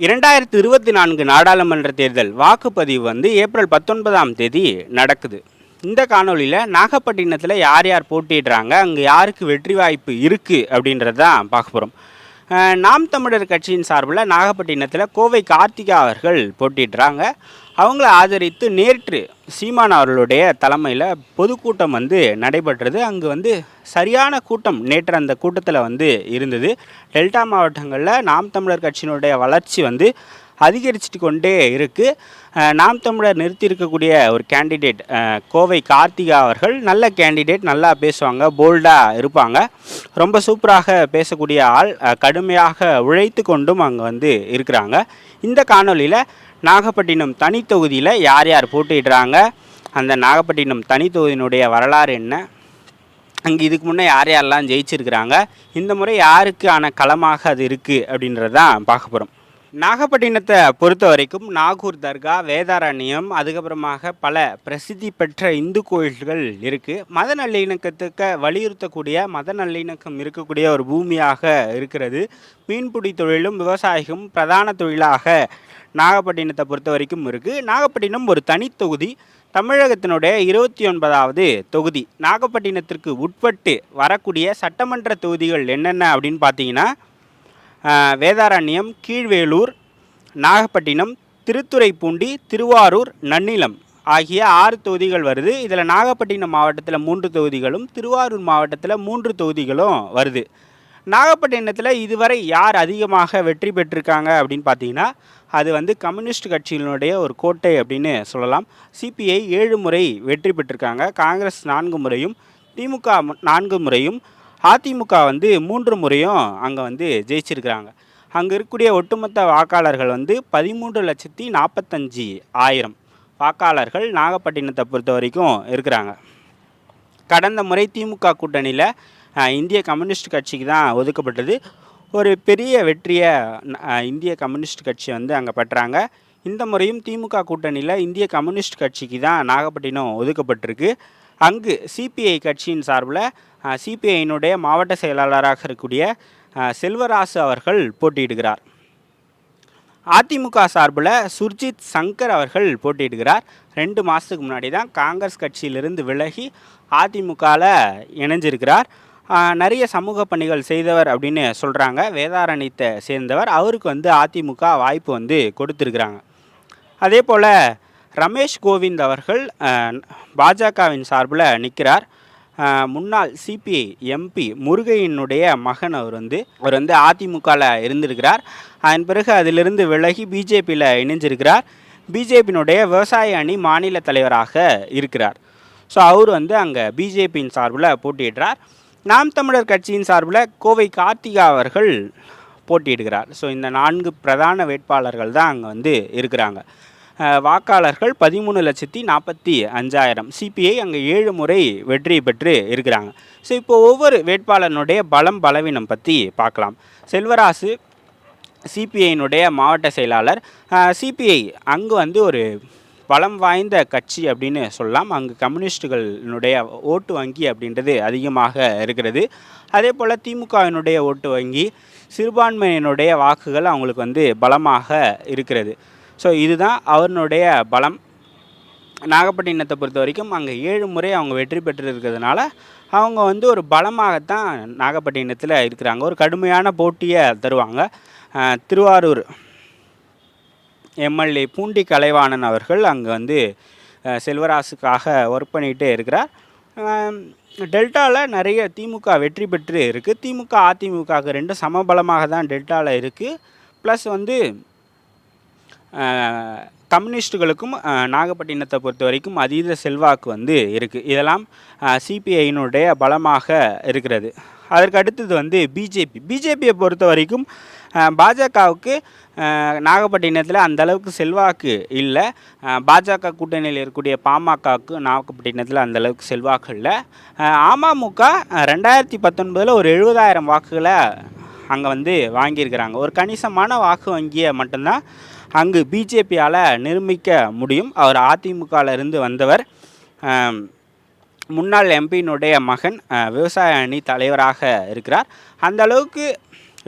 இரண்டாயிரத்தி இருபத்தி நான்கு நாடாளுமன்ற தேர்தல் வாக்குப்பதிவு வந்து ஏப்ரல் பத்தொன்பதாம் தேதி நடக்குது. இந்த காணொளியில் நாகப்பட்டினத்தில் யார் யார் போட்டிடுறாங்க அங்கே யாருக்கு வெற்றி வாய்ப்பு இருக்குது அப்படின்றது தான் பார்க்க போகிறோம் நாம் தமிழர் கட்சியின் சார்பில் நாகப்பட்டினத்தில் கோவை கார்த்திகா அவர்கள் போட்டிடுறாங்க அவங்கள ஆதரித்து நேற்று சீமான் அவர்களுடைய தலைமையில் பொதுக்கூட்டம் வந்து நடைபெற்றது. அங்கு வந்து சரியான கூட்டம் நேற்று அந்த கூட்டத்தில் வந்து இருந்தது. டெல்டா மாவட்டங்களில் நாம் தமிழர் கட்சியினுடைய வளர்ச்சி வந்து அதிகரிச்சுட்டு கொண்டே இருக்குது நாம் தமிழர் நிறுத்தியிருக்கக்கூடிய ஒரு கேண்டிடேட் கோவை கார்த்திகா அவர்கள் நல்ல கேண்டிடேட் நல்லா பேசுவாங்க போல்டாக இருப்பாங்க. ரொம்ப சூப்பராக பேசக்கூடிய ஆள் கடுமையாக உழைத்து கொண்டும் அங்கே வந்து இருக்கிறாங்க. இந்த காணொளியில் நாகப்பட்டினம் தனி தொகுதியில் யார் யார் போட்டிடுறாங்க அந்த நாகப்பட்டினம் தனி தொகுதியினுடைய வரலாறு என்ன? அங்கே இதுக்கு முன்னே யார் யாரெல்லாம் ஜெயிச்சிருக்கிறாங்க? இந்த முறை யாருக்கான களமாக அது இருக்குது அப்படின்றதான் பார்க்க போகிறோம் நாகப்பட்டினத்தை பொறுத்த வரைக்கும் நாகூர் தர்கா வேதாரண்யம் அதுக்கப்புறமாக பல பிரசித்தி பெற்ற இந்து கோயில்கள் இருக்குது மத நல்லிணக்கத்துக்கு வலியுறுத்தக்கூடிய மத நல்லிணக்கம் இருக்கக்கூடிய ஒரு பூமியாக இருக்கிறது. மீன்பிடி தொழிலும் விவசாயிகளும் பிரதான தொழிலாக நாகப்பட்டினத்தை பொறுத்த வரைக்கும் இருக்குது நாகப்பட்டினம் ஒரு தனித்தொகுதி தமிழகத்தினுடைய இருபத்தி ஒன்பதாவது தொகுதி. நாகப்பட்டினத்திற்கு உட்பட்டு வரக்கூடிய சட்டமன்ற தொகுதிகள் என்னென்ன அப்படின்னு பார்த்தீங்கன்னா வேதாரண்யம் கீழ்வேலூர் நாகப்பட்டினம் திருத்துறைப்பூண்டி திருவாரூர் நன்னிலம் ஆகிய ஆறு தொகுதிகள் வருது. இதில் நாகப்பட்டினம் மாவட்டத்தில் மூன்று தொகுதிகளும் திருவாரூர் மாவட்டத்தில் மூன்று தொகுதிகளும் வருது. நாகப்பட்டினத்தில் இதுவரை யார் அதிகமாக வெற்றி பெற்றிருக்காங்க அப்படின்னு பார்த்தீங்கன்னா அது வந்து கம்யூனிஸ்ட் கட்சியினுடைய ஒரு கோட்டை அப்படின்னு சொல்லலாம். சிபிஐ ஏழு முறை வெற்றி பெற்றிருக்காங்க. காங்கிரஸ் நான்கு முறையும் திமுக நான்கு முறையும் அதிமுக வந்து மூன்று முறையும் அங்கே வந்து ஜெயிச்சிருக்கிறாங்க. அங்கே இருக்கக்கூடிய ஒட்டுமொத்த வாக்காளர்கள் வந்து பதிமூன்று லட்சத்தி நாற்பத்தஞ்சு ஆயிரம் வாக்காளர்கள் நாகப்பட்டினத்தை பொறுத்த வரைக்கும் இருக்கிறாங்க. கடந்த முறை திமுக கூட்டணியில் இந்திய கம்யூனிஸ்ட் கட்சிக்கு தான் ஒதுக்கப்பட்டது. ஒரு பெரிய வெற்றியை இந்திய கம்யூனிஸ்ட் கட்சி வந்து அங்கே பெற்றாங்க. இந்த முறையும் திமுக கூட்டணியில் இந்திய கம்யூனிஸ்ட் கட்சிக்கு தான் நாகப்பட்டினம் ஒதுக்கப்பட்டிருக்கு. அங்கு சிபிஐ கட்சியின் சார்பில் சிபிஐயினுடைய மாவட்ட செயலாளராக இருக்கக்கூடிய செல்வராசு அவர்கள் போட்டியிடுகிறார். அதிமுக சார்பில் சுர்ஜித் சங்கர் அவர்கள் போட்டியிடுகிறார். ரெண்டு மாதத்துக்கு முன்னாடி தான் காங்கிரஸ் கட்சியிலிருந்து விலகி அதிமுகவில் இணைஞ்சிருக்கிறார். நிறைய சமூக பணிகள் செய்தவர் அப்படின்னு சொல்கிறாங்க வேதாரண்யத்தை சேர்ந்தவர். அவருக்கு வந்து அதிமுக வாய்ப்பு வந்து கொடுத்துருக்குறாங்க. அதே போல் ரமேஷ் கோவிந்த் அவர்கள் பாஜகவின் சார்பில் நிற்கிறார். முன்னாள் சிபிஐ எம்பி முருகையினுடைய மகன் அவர் வந்து அவர் வந்து அதிமுகவில் இருந்திருக்கிறார். அதன் பிறகு அதிலிருந்து விலகி பிஜேபியில் இணைஞ்சிருக்கிறார். பிஜேபியினுடைய விவசாய அணி மாநில தலைவராக இருக்கிறார். ஸோ அவர் வந்து அங்கே பிஜேபியின் சார்பில் போட்டியிடுறார். நாம் தமிழர் கட்சியின் சார்பில் கோவை கார்த்திகா அவர்கள் போட்டியிடுகிறார். ஸோ இந்த நான்கு பிரதான வேட்பாளர்கள் தான் அங்கே வந்து இருக்கிறாங்க. வாக்காளர்கள் பதிமூணு லட்சத்தி நாற்பத்தி அஞ்சாயிரம். சிபிஐ அங்கே ஏழு முறை வெற்றி பெற்று இருக்கிறாங்க. ஸோ இப்போ ஒவ்வொரு வேட்பாளனுடைய பலம் பலவீனம் பற்றி பார்க்கலாம். செல்வராசு சிபிஐனுடைய மாவட்ட செயலாளர். சிபிஐ அங்கு வந்து ஒரு பலம் வாய்ந்த கட்சி அப்படின்னு சொல்லலாம். அங்கு கம்யூனிஸ்டுகளினுடைய ஓட்டு வங்கி அப்படின்றது அதிகமாக இருக்கிறது. அதே போல் திமுகவினுடைய ஓட்டு வங்கி சிறுபான்மையினுடைய வாக்குகள் அவங்களுக்கு வந்து பலமாக இருக்கிறது. ஸோ இதுதான் அவனுடைய பலம். நாகப்பட்டினத்தை பொறுத்த வரைக்கும் அங்கே ஏழு முறை அவங்க வெற்றி பெற்று இருக்கிறதுனால அவங்க வந்து ஒரு பலமாகத்தான் நாகப்பட்டினத்தில் இருக்கிறாங்க. ஒரு கடுமையான போட்டியை தருவாங்க. திருவாரூர் எம்எல்ஏ பூண்டி கலைவாணன் அவர்கள் அங்கே வந்து செல்வராசுக்காக ஒர்க் பண்ணிகிட்டே இருக்கிறார். டெல்டாவில் நிறைய திமுக வெற்றி பெற்று இருக்குது திமுக அதிமுகவுக்கு ரெண்டும் சமபலமாக தான் டெல்டாவில் இருக்குது ப்ளஸ் வந்து கம்யூனிஸ்ட்டுகளுக்கும் கம்யூனிஸ்டுகளுக்கும் நாகப்பட்டினத்தை பொறுத்த வரைக்கும் அதீத செல்வாக்கு வந்து இருக்குது இதெல்லாம் சிபிஐயினுடைய பலமாக இருக்கிறது. அதற்கு அடுத்தது வந்து பிஜேபி. பிஜேபியை பொறுத்த வரைக்கும் பாஜகவுக்கு நாகப்பட்டினத்தில் அந்த அளவுக்கு செல்வாக்கு இல்லை. பாஜக கூட்டணியில் இருக்கக்கூடிய பாமகவுக்கு நாகப்பட்டினத்தில் அந்த அளவுக்கு செல்வாக்கு இல்லை. அமமுக ரெண்டாயிரத்தி பத்தொன்பதில் ஒரு எழுபதாயிரம் வாக்குகளை அங்கே வந்து வாங்கியிருக்கிறாங்க. ஒரு கணிசமான வாக்கு வங்கியை மட்டும்தான் அங்கு பிஜேபியால் நிரூபிக்க முடியும். அவர் அதிமுகவிலிருந்து வந்தவர். முன்னாள் எம்பியினுடைய மகன் விவசாய அணி தலைவராக இருக்கிறார். அந்த அளவுக்கு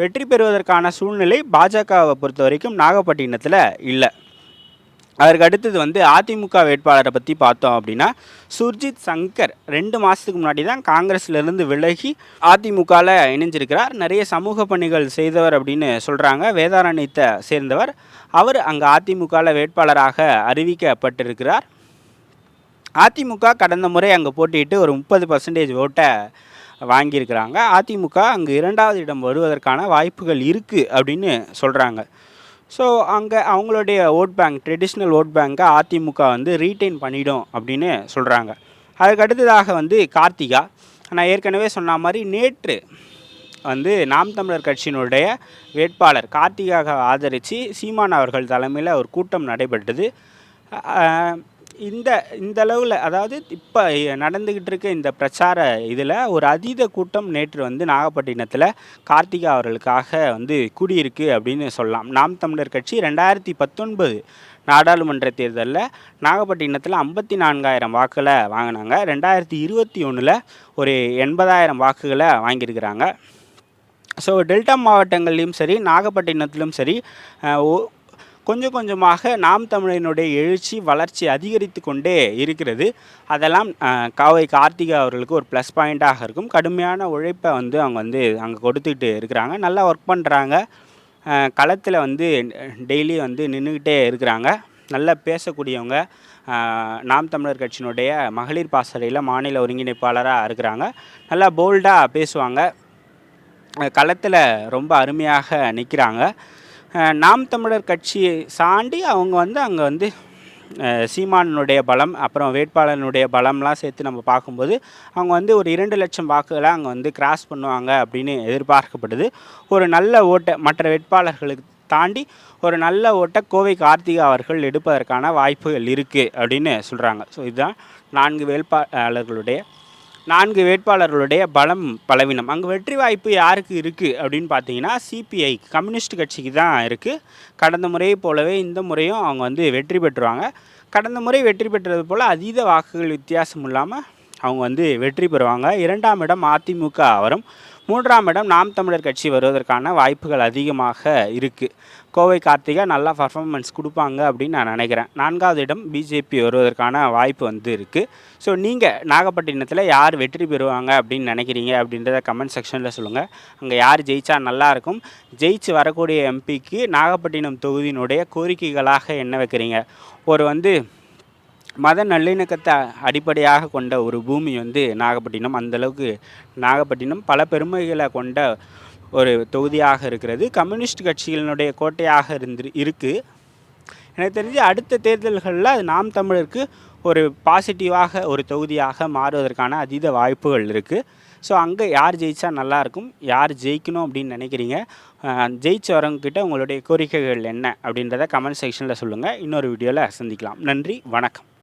வெற்றி பெறுவதற்கான சூழ்நிலை பாஜகவை பொறுத்த வரைக்கும் நாகப்பட்டினத்தில் இல்லை. அதற்கு அடுத்தது வந்து அதிமுக வேட்பாளரை பற்றி பார்த்தோம் அப்படின்னா சுர்ஜித் சங்கர் ரெண்டு மாதத்துக்கு முன்னாடி தான் காங்கிரஸ்லேருந்து விலகி அதிமுகவில் இணைஞ்சிருக்கிறார். நிறைய சமூக பணிகள் செய்தவர் அப்படின்னு சொல்கிறாங்க வேதாரண்யத்தை சேர்ந்தவர். அவர் அங்கே அதிமுகவில் வேட்பாளராக அறிவிக்கப்பட்டிருக்கிறார். அதிமுக கடந்த முறை அங்கே போட்டிட்டு ஒரு முப்பது பர்சன்டேஜ் ஓட்டை வாங்கியிருக்கிறாங்க. அதிமுக அங்கு இரண்டாவது இடம் வருவதற்கான வாய்ப்புகள் இருக்குது அப்படின்னு சொல்கிறாங்க ஸோ அங்கே அவங்களுடைய ஓட் பேங்க் ட்ரெடிஷ்னல் ஓட் பேங்க்கை அதிமுக வந்து ரீட்டைன் பண்ணிடும் அப்படின்னு சொல்கிறாங்க அதுக்கு அடுத்ததாக வந்து கார்த்திகா. நான் ஏற்கனவே சொன்ன மாதிரி நேற்று வந்து நாம் தமிழர் கட்சியினுடைய வேட்பாளர் கார்த்திகாவை ஆதரித்து சீமான் அவர்கள் தலைமையில் ஒரு கூட்டம் நடைபெற்றது. இந்த இந்த அளவில் அதாவது இப்போ நடந்துக்கிட்டு இருக்க இந்த பிரச்சார இதில் ஒரு அதீத கூட்டம் நேற்று வந்து நாகப்பட்டினத்தில் கார்த்திகா அவர்களுக்காக வந்து கூடியிருக்கு அப்படின்னு சொல்லலாம். நாம் தமிழர் கட்சி ரெண்டாயிரத்தி பத்தொன்பது நாடாளுமன்ற தேர்தலில் நாகப்பட்டினத்தில் ஐம்பத்தி நான்காயிரம் வாக்குகளை வாங்கினாங்க. ரெண்டாயிரத்தி இருபத்தி ஒன்றில் ஒரு எண்பதாயிரம் வாக்குகளை வாங்கியிருக்கிறாங்க. ஸோ டெல்டா மாவட்டங்கள்லேயும் சரி நாகப்பட்டினத்திலும் சரி கொஞ்சம் கொஞ்சமாக நாம் தமிழனுடைய எழுச்சி வளர்ச்சி அதிகரித்து கொண்டே இருக்கிறது. அதெல்லாம் காவை கார்த்திகா அவர்களுக்கு ஒரு ப்ளஸ் பாயிண்ட்டாக இருக்கும். கடுமையான உழைப்பை வந்து அவங்க வந்து அங்கே கொடுத்துக்கிட்டு இருக்கிறாங்க. நல்லா ஒர்க் பண்ணுறாங்க களத்தில் வந்து டெய்லி வந்து நின்றுக்கிட்டே இருக்கிறாங்க. நல்லா பேசக்கூடியவங்க நாம் தமிழர் கட்சியினுடைய மகளிர் பாசறையில் மாநில ஒருங்கிணைப்பாளராக இருக்கிறாங்க. நல்லா போல்டாக பேசுவாங்க. களத்தில் ரொம்ப அருமையாக நிற்கிறாங்க நாம் தமிழர் கட்சியை சாண்டி அவங்க வந்து அங்கே வந்து சீமானனுடைய சீமானுடைய பலம் அப்புறம் வேட்பாளனுடைய பலம்லாம் சேர்த்து நம்ம பார்க்கும்போது அவங்க வந்து ஒரு இரண்டு லட்சம் வாக்குகளை அங்கே வந்து கிராஸ் பண்ணுவாங்க அப்படின்னு எதிர்பார்க்கப்படுது. ஒரு நல்ல ஓட்டை மற்ற வேட்பாளர்களுக்கு தாண்டி ஒரு நல்ல ஓட்டை கோவை கார்த்திகா அவர்கள் எடுப்பதற்கான வாய்ப்புகள் இருக்குது அப்படின்னு சொல்கிறாங்க ஸோ இதுதான் நான்கு வேட்பாளர்களுடைய நான்கு வேட்பாளர்களுடைய பலம் பலவீனம். அங்கே வெற்றி வாய்ப்பு யாருக்கு இருக்குது அப்படின்னு பார்த்தீங்கன்னா சிபிஐ கம்யூனிஸ்ட் கட்சிக்கு தான் இருக்குது கடந்த முறையை போலவே இந்த முறையும் அவங்க வந்து வெற்றி பெற்றுவாங்க கடந்த முறை வெற்றி பெற்றது போல் அதீத வாக்குகள் வித்தியாசம் இல்லாமல் அவங்க வந்து வெற்றி பெறுவாங்க. இரண்டாம் இடம் அதிமுக வரும் மூன்றாம் இடம் நாம் தமிழர் கட்சி வருவதற்கான வாய்ப்புகள் அதிகமாக இருக்குது கோவை கார்த்திகா நல்லா பர்ஃபார்மன்ஸ் கொடுப்பாங்க அப்படின்னு நான் நினைக்கிறேன். நான்காவது இடம் பிஜேபி வருவதற்கான வாய்ப்பு வந்து இருக்குது ஸோ நீங்கள் நாகப்பட்டினத்தில் யார் வெற்றி பெறுவாங்க அப்படின்னு நினைக்கிறீங்க அப்படின்றத கமெண்ட் செக்ஷனில் சொல்லுங்கள் அங்கே யார் ஜெயிச்சா நல்லாயிருக்கும் ஜெயிச்சு வரக்கூடிய எம்பிக்கு நாகப்பட்டினம் தொகுதியினுடைய கோரிக்கைகளாக என்ன வைக்கிறீங்க? ஒரு வந்து மத நல்லிணக்கத்தை அடிப்படையாக கொண்ட ஒரு பூமி வந்து நாகப்பட்டினம். அந்தளவுக்கு நாகப்பட்டினம் பல பெருமைகளை கொண்ட ஒரு தொகுதியாக இருக்கிறது. கம்யூனிஸ்ட் கட்சிகளினுடைய கோட்டையாக இருந்து இருக்குது எனக்கு தெரிஞ்சு அடுத்த தேர்தல்களில் அது நாம் தமிழருக்கு ஒரு பாசிட்டிவாக ஒரு தொகுதியாக மாறுவதற்கான அதீத வாய்ப்புகள் இருக்குது ஸோ அங்கே யார் ஜெயித்தா நல்லாயிருக்கும் யார் ஜெயிக்கணும் அப்படின்னு நினைக்கிறீங்க? அஹ் வரவங்கக்கிட்ட உங்களுடைய கோரிக்கைகள் என்ன அப்படின்றத கமெண்ட் செக்ஷனில் சொல்லுங்கள் இன்னொரு வீடியோவில் சந்திக்கலாம். நன்றி வணக்கம்.